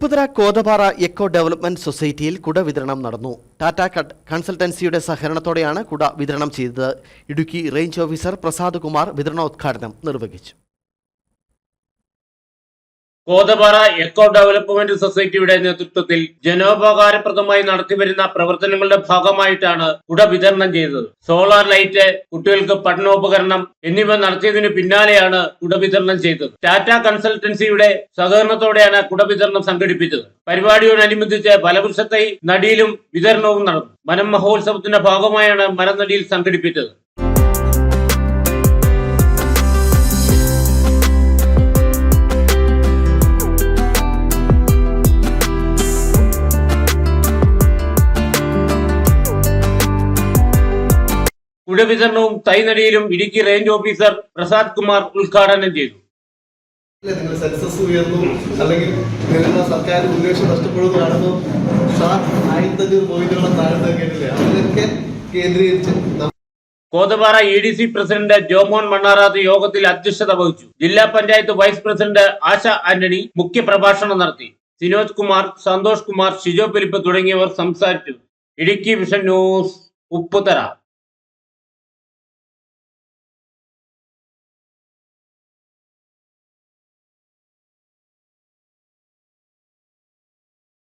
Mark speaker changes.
Speaker 1: Upputhara കോതപാറ echo development സൊസൈറ്റിയിൽ കുട വിതരണം നടന്നു. ടാറ്റ കട്ട് കൺസൾട്ടൻസിയുടെ സഹകരണത്തോടെയാണ് കുട വിതരണം ചെയ്തത്. ഇടുക്കി റേഞ്ച് ഓഫീസർ പ്രസാദ് കുമാർ വിതരണോദ്ഘാടനം നിർവഹിച്ചു.
Speaker 2: കോതപാറ എക്കോ ഡെവലപ്മെന്റ് സൊസൈറ്റിയുടെ നേതൃത്വത്തിൽ ജനോപകാരപ്രദമായി നടത്തിവരുന്ന പ്രവർത്തനങ്ങളുടെ ഭാഗമായിട്ടാണ് കുട വിതരണം ചെയ്തത്. സോളാർ ലൈറ്റ് കുട്ടികൾക്ക് പഠനോപകരണം എന്നിവ നടത്തിയതിനു പിന്നാലെയാണ് കുട വിതരണം ചെയ്തത്. ടാറ്റ കൺസൾട്ടൻസിയുടെ സഹകരണത്തോടെയാണ് കുട വിതരണം സംഘടിപ്പിച്ചത്. പരിപാടിയോടനുബന്ധിച്ച് ഫലവൃക്ഷത്തൈ നടിയിലും വിതരണവും നടന്നു. വനം മഹോത്സവത്തിന്റെ ഭാഗമായാണ് മരനടിയിൽ സംഘടിപ്പിച്ചത്. കുട വിതരണവും തൈനടിയിലും ഇടുക്കി റേഞ്ച് ഓഫീസർ പ്രസാദ് കുമാർ ഉദ്ഘാടനം ചെയ്തു.
Speaker 3: നിങ്ങൾ സെൻസസ് ഉയർന്നു അല്ലെങ്കിൽ നിങ്ങളുടെ സർക്കാർ ഉദ്ദേശം നഷ്ടപ്പെടുന്നു കാണുമ്പോൾ സാർ ആയിരത്തഞ്ഞൂറ് പോയിന്റുകളും താഴ്ന്നു കേട്ടില്ലേ അതിലൊക്കെ കേന്ദ്രീകരിച്ച് നമ്മൾ
Speaker 2: Kothapara E D C president Jomon Mannarath യോഗത്തിൽ അധ്യക്ഷത വഹിച്ചു. ജില്ലാ പഞ്ചായത്ത് വൈസ് പ്രസിഡന്റ് ആശ ആന്റണി മുഖ്യപ്രഭാഷണം നടത്തി. സിനോജ് കുമാർ സന്തോഷ് കുമാർ ഷിജോ ഫിലിപ്പ് തുടങ്ങിയവർ സംസാരിച്ചു. Idukki Vision News Upputhara.